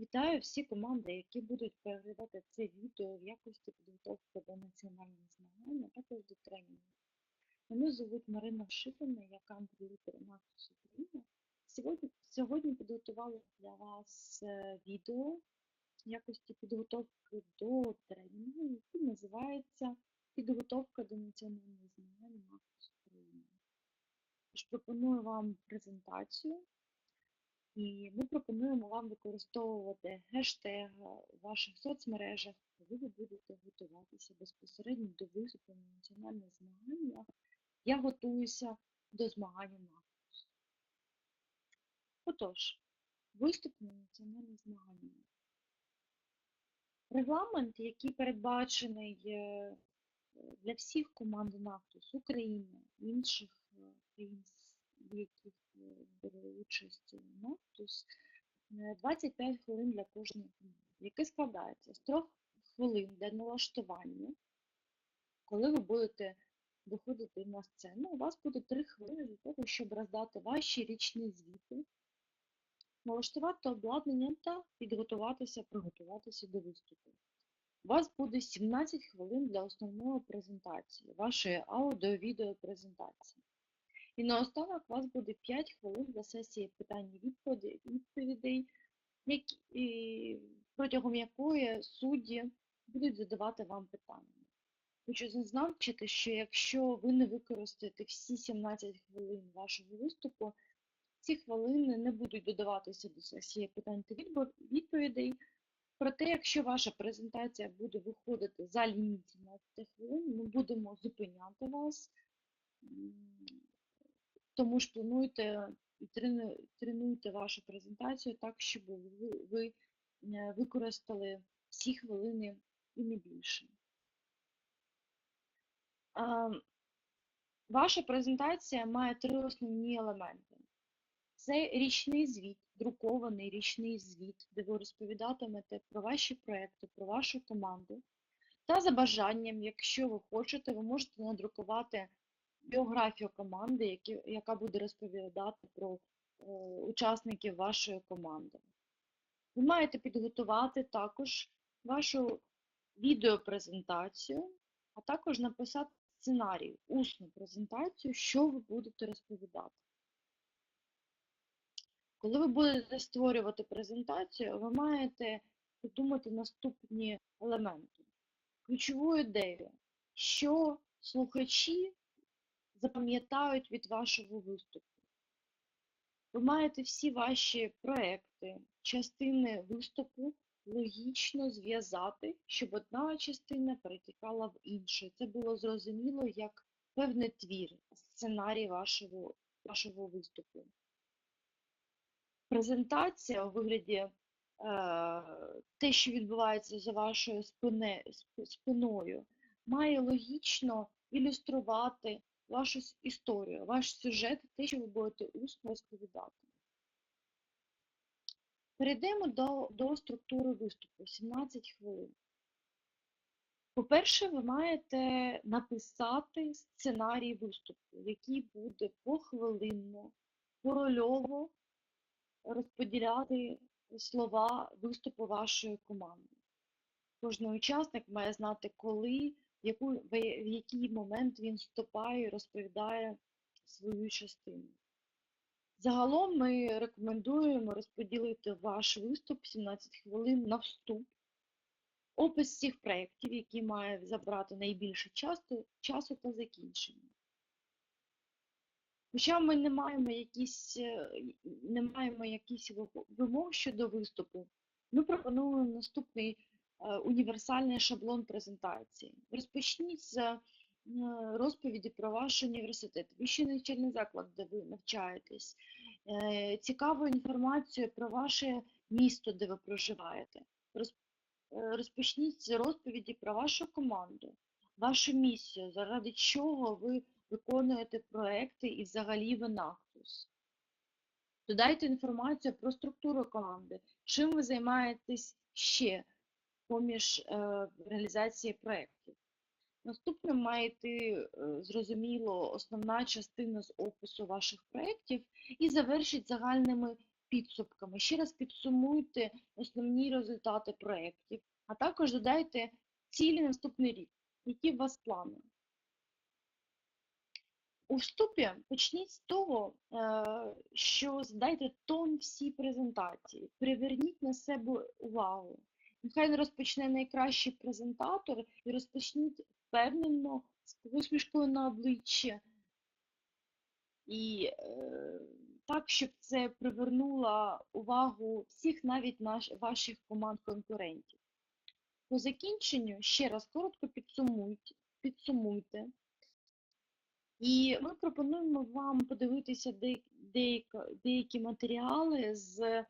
Вітаю всі команди, які будуть переглядати це відео в якості підготовки до національних змагань, а також до тренінгу. Мене звуть Марина Шипина, я кантрі-лідер Нактус України. Сьогодні, сьогодні підготувала для вас е, відео в якості підготовки до тренінгу, який називається Підготовка до національних змагань Нактус України. Пропоную вам презентацію. І ми пропонуємо вам використовувати гештеги в ваших соцмережах, коли ви будете готуватися безпосередньо до виступу на національних змаганнях. Я готуюся до змагання НАКУС. Отож, виступ на національних змаганнях. Регламент, який передбачений е, для всіх команд НАКТУС України, інших е, країн, яких е, бере участь НАКТУС, 25 хвилин для кожної команди, яке складається з 3 хвилин для налаштування. Коли ви будете виходити на сцену, у вас буде 3 хвилини для того, щоб роздати ваші річні звіти, налаштувати обладнання та підготуватися, приготуватися до виступу. У вас буде 17 хвилин для основної презентації, вашої аудіо-відео презентації. І наостанок у вас буде 5 хвилин для сесії питань і відповідей, які, протягом якої судді будуть задавати вам питання. Хочу зазначити, що якщо ви не використаєте всі 17 хвилин вашого виступу, ці хвилини не будуть додаватися до сесії питань та відповідей. Проте, якщо ваша презентація буде виходити за ліміт 17 хвилин, ми будемо зупиняти вас, тому ж плануйте тренуйте вашу презентацію так, щоб ви використали всі хвилини і не більше. Ваша презентація має три основні елементи. Це річний звіт, друкований річний звіт, де ви розповідатимете про ваші проекти, про вашу команду. Та за бажанням, якщо ви хочете, ви можете надрукувати біографію команди, які, яка буде розповідати про е, учасників вашої команди. Ви маєте підготувати також вашу відеопрезентацію, а також написати сценарій, усну презентацію, що ви будете розповідати. Коли ви будете створювати презентацію, ви маєте придумати наступні елементи. Ключову ідею, що слухачі запам'ятають від вашого виступу. Ви маєте всі ваші проекти, частини виступу логічно зв'язати, щоб одна частина перетікала в іншу. Це було зрозуміло як певний твір, сценарій вашого, вашого виступу. Презентація у вигляді е, те, що відбувається за вашою спини, спиною, має логічно ілюструвати вашу історію, ваш сюжет, те, що ви будете усно розповідати. Перейдемо до, до структури виступу 17 хвилин. По-перше, ви маєте написати сценарій виступу, який буде похвилинно, порольово розподіляти слова виступу вашої команди. Кожен учасник має знати, коли, яку, в який момент він вступає і розповідає свою частину. Загалом ми рекомендуємо розподілити ваш виступ 17 хвилин на вступ, опис всіх проєктів, які має забрати найбільше часу, часу та закінчення. Хоча ми не маємо якісь, не маємо якісь вимог щодо виступу, ми пропонуємо наступний універсальний шаблон презентації. Розпочніть з розповіді про ваш університет, вищий навчальний заклад, де ви навчаєтесь, е, цікаву інформацію про ваше місто, де ви проживаєте. Е, розпочніть з розповіді про вашу команду, вашу місію, заради чого ви виконуєте проекти і взагалі ви НАКТУС. Додайте інформацію про структуру команди, чим ви займаєтесь ще поміж е, реалізації проєктів. Наступним має йти, е, зрозуміло, основна частина з опису ваших проєктів і завершить загальними підсумками. Ще раз підсумуйте основні результати проєктів, а також додайте цілі на наступний рік. Які у вас плани? У вступі почніть з того, е, що задайте тон всій презентації, приверніть на себе увагу. Нехай не розпочне найкращий презентатор і розпочніть впевнено з посмішкою на обличчі. І е, так, щоб це привернуло увагу всіх, навіть наш, ваших команд-конкурентів. По закінченню ще раз коротко підсумуйте, підсумуйте. І ми пропонуємо вам подивитися де- деякі матеріали з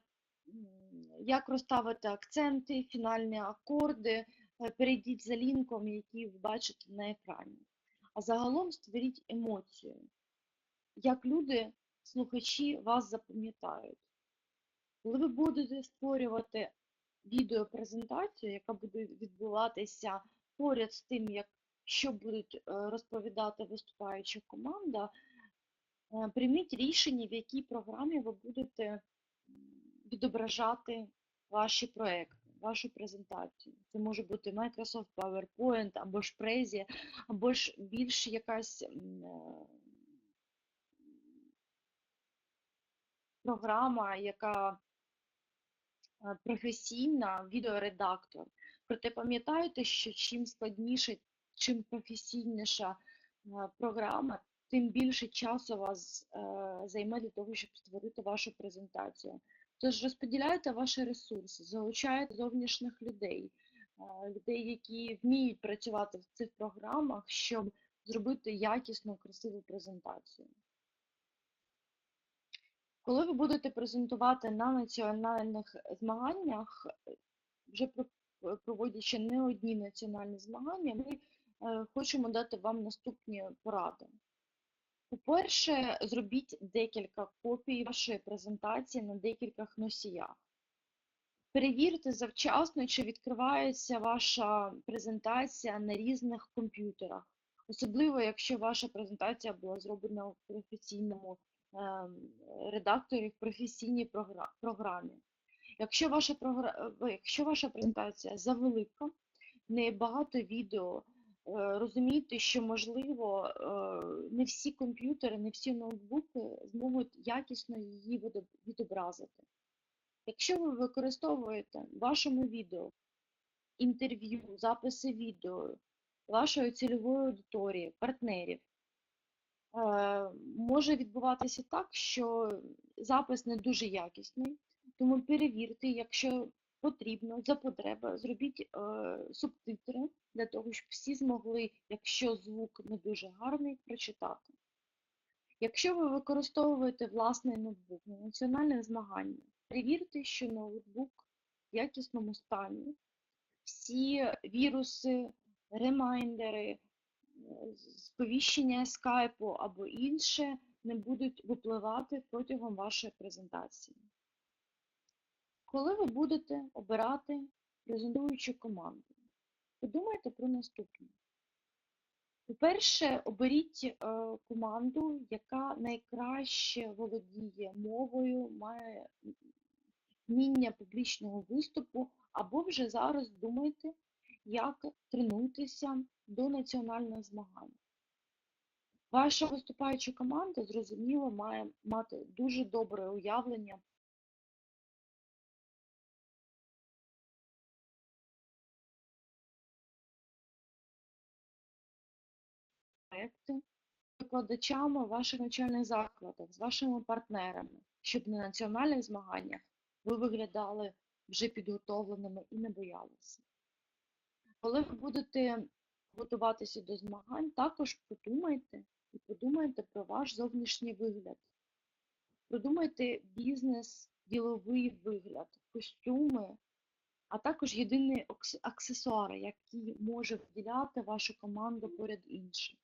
як розставити акценти, фінальні акорди. Е, Перейдіть за лінком, який ви бачите на екрані. А загалом створіть емоцію, як люди, слухачі вас запам'ятають. Коли ви будете створювати відеопрезентацію, яка буде відбуватися поряд з тим, як що будуть е, розповідати виступаюча команда, е, прийміть рішення, в якій програмі ви будете відображати ваші проекти, вашу презентацію. Це може бути Microsoft PowerPoint або ж Prezi, або ж більш якась е, програма, яка е, професійна, відеоредактор. Проте пам'ятайте, що чим складніше, чим професійніша е, програма, тим більше часу вас займе для того, щоб створити вашу презентацію. Тож розподіляйте ваші ресурси, залучайте зовнішніх людей, людей, які вміють працювати в цих програмах, щоб зробити якісну, красиву презентацію. Коли ви будете презентувати на національних змаганнях, вже проводячи не одні національні змагання, ми е, хочемо дати вам наступні поради. По-перше, зробіть декілька копій вашої презентації на декількох носіях. Перевірте завчасно, чи відкривається ваша презентація на різних комп'ютерах, особливо якщо ваша презентація була зроблена в професійному ем, редакторі в професійній програмі. Якщо ваша, е, якщо ваша презентація завелика, не багато відео, е, розумійте, що можливо е, не всі комп'ютери, не всі ноутбуки зможуть якісно її відобразити. Якщо ви використовуєте в вашому відео інтерв'ю, записи відео вашої цільової аудиторії, партнерів, е, може відбуватися так, що запис не дуже якісний, тому перевірте, якщо потрібно, за потреби, зробіть е, субтитри для того, щоб всі змогли, якщо звук не дуже гарний, прочитати. Якщо ви використовуєте власний ноутбук на національних змаганнях, перевірте, що ноутбук в якісному стані, всі віруси, ремайндери, е, сповіщення скайпу або інше не будуть випливати протягом вашої презентації. Коли ви будете обирати презентуючу команду, подумайте про наступне. По-перше, оберіть е, команду, яка найкраще володіє мовою, має вміння публічного виступу, або вже зараз думайте, як тренуйтеся до національних змагань. Ваша виступаюча команда, зрозуміло, має мати дуже добре уявлення проекти з викладачами ваших навчальних закладах, з вашими партнерами, щоб на національних змаганнях ви виглядали вже підготовленими і не боялися. Коли ви будете готуватися до змагань, також подумайте і подумайте про ваш зовнішній вигляд. Продумайте бізнес, діловий вигляд, костюми, а також єдині аксесуари, які може виділяти вашу команду поряд інших.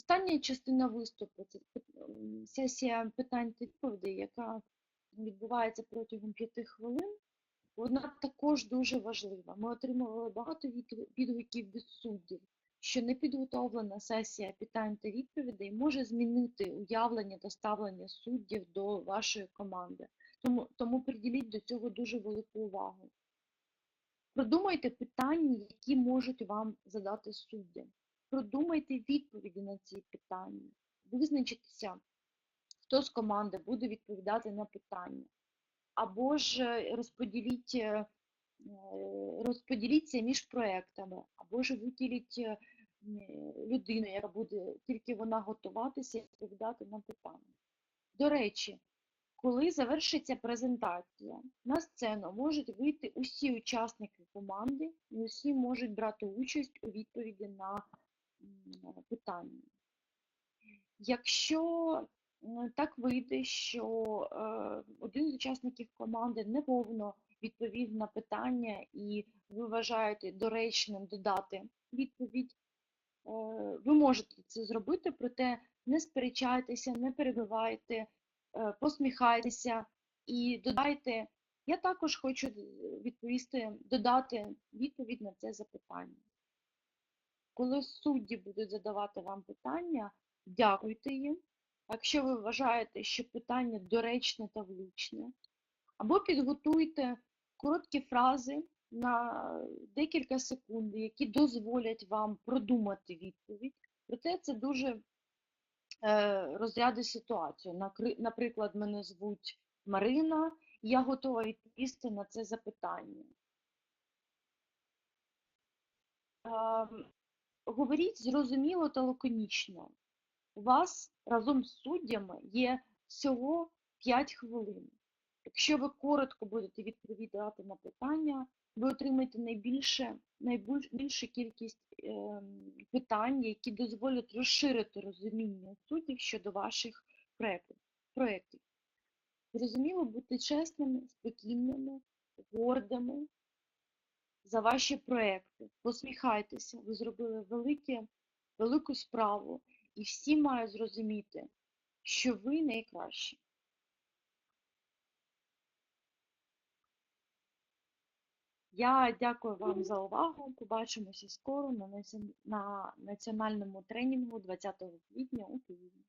Остання частина виступу це сесія питань та відповідей, яка відбувається протягом п'яти хвилин. Вона також дуже важлива. Ми отримували багато відгуків від суддів, що непідготовлена сесія питань та відповідей може змінити уявлення та ставлення суддів до вашої команди. Тому, тому приділіть до цього дуже велику увагу. Продумайте питання, які можуть вам задати судді. Продумайте відповіді на ці питання. Визначитеся, хто з команди буде відповідати на питання. Або ж е, розподіліть, е, е, розподіліться між проектами, або ж виділіть людину, яка буде тільки вона готуватися і відповідати на питання. До речі, коли завершиться презентація, на сцену можуть вийти усі учасники команди, і усі можуть брати участь у відповіді на м, питання. Якщо так вийде, що е, один з учасників команди неповно відповів на питання, і ви вважаєте доречним додати відповідь, е, ви можете це зробити, проте не сперечайтеся, не перебивайте, е, посміхайтеся і додайте. Я також хочу відповісти, додати відповідь на це запитання. Коли судді будуть задавати вам питання, дякуйте їм. Якщо ви вважаєте, що питання доречне та влучне, або підготуйте короткі фрази на декілька секунд, які дозволять вам продумати відповідь. Проте це дуже е, розряди ситуацію. Наприклад, мене звуть Марина, я готова відповісти на це запитання. Говоріть зрозуміло та лаконічно. У вас разом з суддями є всього 5 хвилин. Якщо ви коротко будете відповідати на питання, ви отримаєте найбільше, найбільш, більшу кількість ем, питань, які дозволять розширити розуміння суддів щодо ваших проєктів. Зрозуміло, бути чесними, спокійними, гордими за ваші проекти. Посміхайтеся, ви зробили велике, велику справу, і всі мають зрозуміти, що ви найкращі. Я дякую вам за увагу. Побачимося скоро на національному тренінгу 20 квітня у Києві.